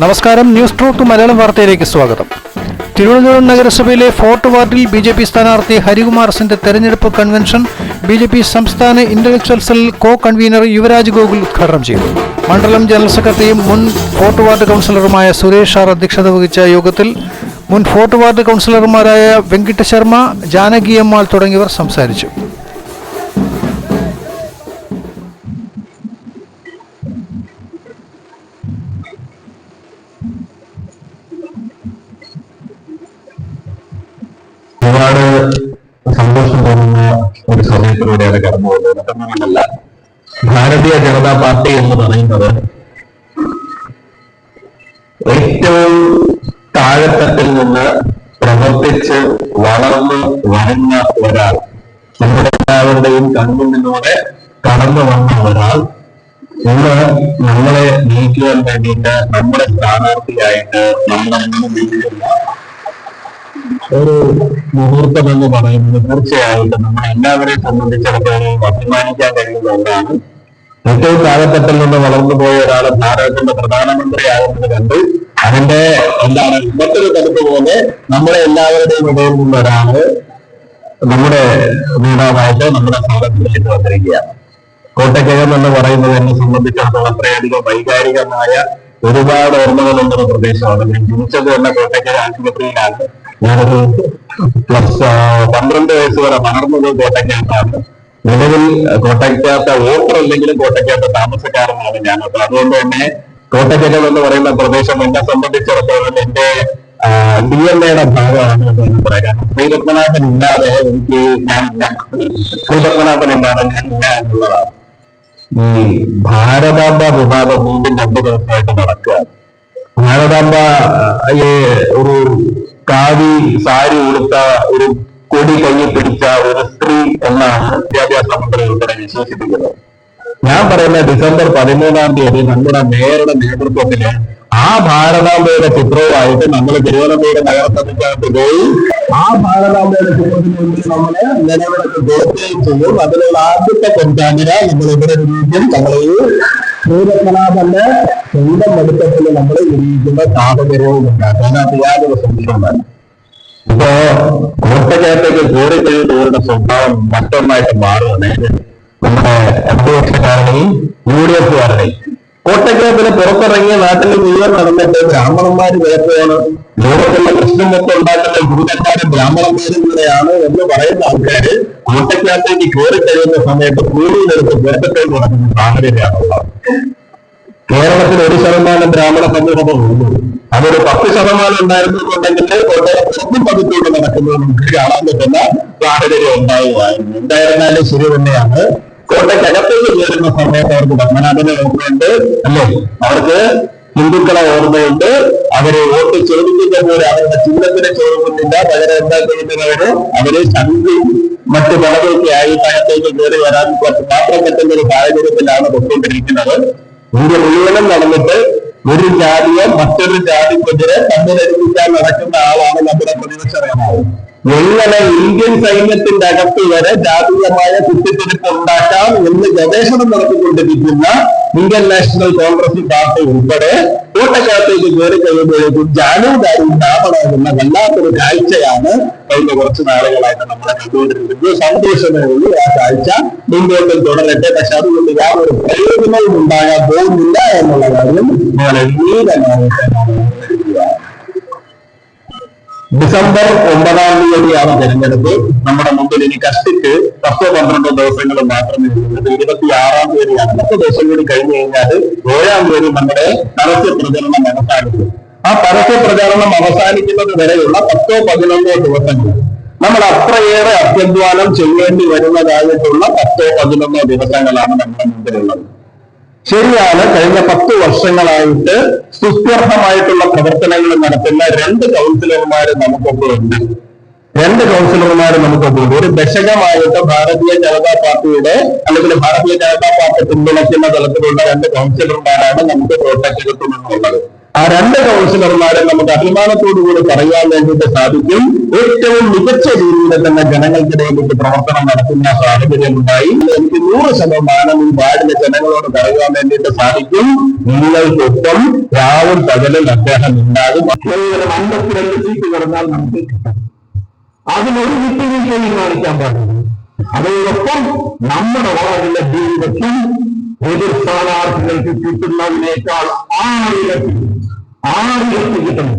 നമസ്കാരം. News truth Malayalam വാർത്തയിലേക്ക് സ്വാഗതം. തിരുവനന്തപുരം നഗരസഭയിലെ ഫോർട്ട് വാർഡിൽ ബി ജെ പി സ്ഥാനാർത്ഥി ഹരികുമാർ സിന്റെ തെരഞ്ഞെടുപ്പ് കൺവെൻഷൻ ബി ജെ പി സംസ്ഥാന intellectual cell co convener Yuvaraj Gokul ഉദ്ഘാടനം ചെയ്തു. മണ്ഡലം ജനറൽ സെക്രട്ടറിയും മുൻ ഫോർട്ട് വാർഡ് കൗൺസിലറുമായ സുരേഷ് ആർ അധ്യക്ഷത വഹിച്ച യോഗത്തിൽ മുൻ ഫോർട്ട് വാർഡ് കൗൺസിലർമാരായ വെങ്കിട്ട ശർമ്മ ജാനകി അമ്മാൾ തുടങ്ങിയവർ സംസാരിച്ചു. ഒരു സമയത്തിലൂടെയാണ് കടന്നു പോകുന്നത്. മറ്റൊന്നുമല്ല ഭാരതീയ ജനതാ പാർട്ടി എന്ന് പറയുന്നത് ഏറ്റവും താഴെത്തട്ടിൽ നിന്ന് പ്രവർത്തിച്ച് വളർന്ന് വരുന്ന ഒരാൾ നമ്മുടെ എല്ലാവരുടെയും കൺമുന്നിലൂടെ കടന്നു വന്ന ഒരാൾ ഇന്ന് നമ്മളെ നീക്കുവാൻ വേണ്ടിയിട്ട് നമ്മുടെ സ്ഥാനാർത്ഥിയായിട്ട് നമ്മുടെ മുന്നിലുള്ള ഒരു മുഹൂർത്തം എന്ന് പറയുന്നത് തീർച്ചയായിട്ടും നമ്മൾ എല്ലാവരെയും സംബന്ധിച്ചിടത്തോളം അഭിമാനിക്കാൻ കഴിയുന്ന ഒന്നാണ്. ഏറ്റവും താഴെത്തട്ടിൽ നിന്ന് വളർന്നു പോയ ഒരാൾ ഭാരതത്തിന്റെ പ്രധാനമന്ത്രിയാകുന്നത് കണ്ട് അതിന്റെ എന്താണ് മറ്റൊരു തടുപ്പ് പോലെ നമ്മളെ എല്ലാവരുടെയും ഇടയിൽ നിന്ന് ഒരാൾ നമ്മുടെ നേതാവായിട്ട് നമ്മുടെ സ്ഥാനത്തിലേക്ക് വന്നിരിക്കുകയാണ്. കോട്ടക്കകം എന്ന് പറയുന്നത് എന്നെ സംബന്ധിച്ചിടത്തോളം അത്രയധികം വൈകാരികമായ ഒരുപാട് ഓർമ്മകളുള്ള ഒരു പ്രദേശമാണ് ഞാൻ ജനിച്ചത് തന്നെ കോട്ടയ്ക്കൽ ആശുപത്രിയിലാണ്. ഞാനൊരു പ്ലസ് പന്ത്രണ്ട് വയസ്സ് വരെ വളർന്നത് കോട്ടയ്ക്കകത്താണ് നിലവിൽ കോട്ടയ്ക്കകത്ത വോട്ടർ അല്ലെങ്കിലും കോട്ടയ്ക്കകത്ത് താമസക്കാരനാണ് ഞാൻ അപ്പൊ അതുകൊണ്ട് തന്നെ കോട്ടയ്ക്കകം എന്ന് പറയുന്ന പ്രദേശം എന്നെ സംബന്ധിച്ചിടത്തോളം എന്റെ ഡി എൻ എയുടെ ഭാഗമാണ് എന്ന് പറയാം ശ്രീപത്മനാഥൻ ഇല്ലാതെ എനിക്ക് ഞാൻ ശ്രീപത്മനാഭൻ ഇല്ലാതെ ഞാൻ ഇല്ല എന്നുള്ളതാണ്. ഈ ഭാരതാംബ വിവാദം വീണ്ടും രണ്ടു ദിവസമായിട്ട് നടക്കുക. ഭാരതാംബ ഈ ഒരു കാവി സാരി ഉടുത്ത ഒരു കൊടി കയ്യിൽ പിടിച്ച ഒരു സ്ത്രീ എന്നാണ് വിദ്യാഭ്യാസ മന്ത്രി ഉൾപ്പെടെ വിശേഷിപ്പിക്കുന്നത് ഞാൻ പറയുന്ന ഡിസംബർ പതിമൂന്നാം തീയതി നമ്മുടെ മേയറുടെ നേതൃത്വത്തിൽ ആ ഭാരതാംബയുടെ ചിത്രവുമായിട്ട് നമ്മൾ തിരുവനന്തപുരം നഗരസഭയ്ക്കകത്ത് പോയി. ആ ഭാരതാംബയുടെ ചിത്രത്തിന് മുമ്പിൽ നമ്മൾ നിലവിളക്ക് ചെയ്യും അതിലുള്ള ആദ്യത്തെ പൊൻകാമിര നമ്മൾ ഇവിടെ രീതിയിൽ നമ്മളെ ഈ ശ്രീരത്മനാഥന്റെ സ്വന്തം വെളുപ്പത്തിൽ നമ്മൾ വിരിയിക്കുന്ന സാഹചര്യവും ഉണ്ടാകും അതിനകത്ത് യാതൊരു സംശയവുമല്ല ഇപ്പോ കോട്ടക്കകത്തേക്ക് കൂടി കഴിയുന്ന ഇവരുടെ സ്വഭാവം മറ്റൊന്നായിട്ട് മാറുകയാണ്. നമ്മുടെ എൽ ഡി യു ഡി എഫുകാരുടെയും കോട്ടക്കകത്തിന് പുറത്തിറങ്ങിയ നാട്ടിൽ മുഴുവൻ നടന്നിട്ട് ബ്രാഹ്മണന്മാര് വേറെയാണ് ലോകത്തുള്ള പ്രശ്നം മൊത്തം ഉണ്ടാക്കുന്ന ഗുരുക്കന്മാരും ബ്രാഹ്മണന്മാരും കൂടെയാണ് എന്ന് പറയുന്ന ആൾക്കാര് കോട്ടക്കകത്തേക്ക് കയറി കഴിയുന്ന സമയത്ത് കൂലിയിലെടുത്ത് പുറത്തേക്ക് നടക്കുന്ന സാഹചര്യമാണുള്ളത്. കേരളത്തിൽ ഒരു ശതമാനം ബ്രാഹ്മണ സമൂഹമുള്ളൂ അതൊരു പത്ത് ശതമാനം ഉണ്ടായിരുന്നുണ്ടെങ്കിൽ കോട്ടയം പുറത്തും പതിച്ചുകൊണ്ട് നടക്കുന്നത് നമുക്ക് കാണാൻ പറ്റുന്ന സാഹചര്യം ഉണ്ടാവുകയായിരുന്നു എന്തായിരുന്നാലും ശരി തന്നെയാണ്. കോട്ടയ്ക്കകത്തേക്ക് കയറുന്ന സമയത്ത് അവർക്ക് പത്മനാഭനെ ഓർമ്മയുണ്ട് അല്ലേ? അവർക്ക് ഹിന്ദുക്കളെ ഓർമ്മയുണ്ട്. അവരെ വോട്ട് ചോദിക്കുന്ന പോലെ അവരുടെ ചിഹ്നത്തിനെ ചോദിക്കുന്നില്ല. പകരം എന്താ ചെയ്യുന്നവര് അവരെ? ശക്തി മറ്റു പലതൊക്കെ ആയി അകത്തേക്ക് കയറി വരാൻ കുറച്ച് മാത്രം പറ്റുന്ന ഒരു സാഹചര്യത്തിലാണ് കൊണ്ടുകൊണ്ടിരിക്കുന്നത് ഇന്ത്യ മുഴുവനും നടന്നിട്ട് ഒരു ജാതിയെ മറ്റൊരു ജാതിക്കെതിരെ തമ്മിലടിപ്പിക്കാൻ നടക്കുന്ന ആളാണ് നമ്മുടെ പ്രതിപക്ഷ നേതാവ്. എങ്ങനെ ഇന്ത്യൻ സൈന്യത്തിന്റെ അകത്ത് വരെ ജാതീയമായ കുത്തിത്തിരിപ്പ് ഉണ്ടാക്കാം എന്ന് ഗവേഷണം നടത്തിക്കൊണ്ടിരിക്കുന്ന ഇന്ത്യൻ നാഷണൽ കോൺഗ്രസ് പാർട്ടി ഉൾപ്പെടെ കൂട്ടക്കാലത്തേക്ക് കയറി കഴിയുമ്പോഴേക്കും ജാനുദാരി ഉണ്ടാവണമെന്ന വല്ലാത്തൊരു കാഴ്ചയാണ് കഴിഞ്ഞ കുറച്ച് നാളുകളായിട്ട് നമ്മളെ കണ്ടുകൊണ്ടിരിക്കുന്നത്. സന്തോഷമേ ഉള്ളൂ ആ കാഴ്ച. മുമ്പോട്ടും തുടരട്ടെ. പക്ഷെ അതുകൊണ്ട് യാതൊരു പ്രയോജനവും ഉണ്ടാകാൻ പോകുന്നില്ല എന്നുള്ള കാര്യം നാം ഓർമ്മിക്കുക ഡിസംബർ ഒമ്പതാം തീയതിയാണ് തെരഞ്ഞെടുപ്പ്. നമ്മുടെ മുമ്പിൽ ഇനി കഷ്ടിച്ച് പത്തോ പന്ത്രണ്ടോ ദിവസങ്ങൾ മാത്രമേ ഉള്ളൂ. ഇരുപത്തി ആറാം തീയതിയാണ്. പത്ത് ദിവസം കൂടി കഴിഞ്ഞു കഴിഞ്ഞാൽ ഏഴാം തീയതി നമ്മുടെ പരസ്യ പ്രചരണം അവസാനിക്കും. ആ പരസ്യ പ്രചരണം അവസാനിക്കുന്നത് വരെയുള്ള പത്തോ പതിനൊന്നോ ദിവസങ്ങൾ. നമ്മൾ അത്രയേറെ അത്യധ്വാനം ചെയ്യേണ്ടി വരുന്നതായിട്ടുള്ള പത്തോ പതിനൊന്നോ ദിവസങ്ങളാണ് നമ്മുടെ മുമ്പിലുള്ളത്. ശരിയാണ് കഴിഞ്ഞ പത്ത് വർഷങ്ങളായിട്ട് സുസ്ഥിരമായിട്ടുള്ള പ്രവർത്തനങ്ങൾ നടത്തുന്ന രണ്ട് കൗൺസിലർമാർ നമുക്കൊപ്പം ഉണ്ട്. രണ്ട് കൗൺസിലർമാർ നമുക്കൊപ്പം ഉണ്ട്. ഒരു ദശകമായിട്ട് ഭാരതീയ ജനതാ പാർട്ടിയുടെ അല്ലെങ്കിൽ ഭാരതീയ ജനതാ പാർട്ടി പിന്തുണയ്ക്കുന്ന തലത്തിലുള്ള രണ്ട് കൗൺസിലർമാരാണ് നമുക്ക് കോട്ടക്കകത്തും ഉള്ളത് ആ രണ്ട് കൗൺസിലർമാരെ നമുക്ക് അഭിമാനത്തോടുകൂടി പറയാൻ വേണ്ടിയിട്ട് സാധിക്കും. ഏറ്റവും മികച്ച രീതിയിൽ തന്നെ ജനങ്ങൾക്കിടയിലേക്ക് പ്രവർത്തനം നടത്തുന്ന സാഹചര്യം ഉണ്ടായി എനിക്ക് നൂറ് ശതമാനം ഈ വാർഡിലെ ജനങ്ങളോട് പറയാൻ വേണ്ടിയിട്ട് സാധിക്കും. നിങ്ങൾക്കൊപ്പം രാവും പകലും അദ്ദേഹം ഉണ്ടാകും. അമ്പത്തിരണ്ട് സീറ്റ് കിടന്നാൽ നമുക്ക് അതിനൊരു വിട്ടുവീഴ്ചയും കാണിക്കാൻ പാടില്ല. അതോടൊപ്പം നമ്മുടെ വാർഡിലെ ജീവിതത്തിൽ എതിർ സ്ഥാനാർത്ഥികൾക്ക് കിട്ടുന്നതിനേക്കാൾ ആയിരത്തി ആയിരത്തി കിട്ടണം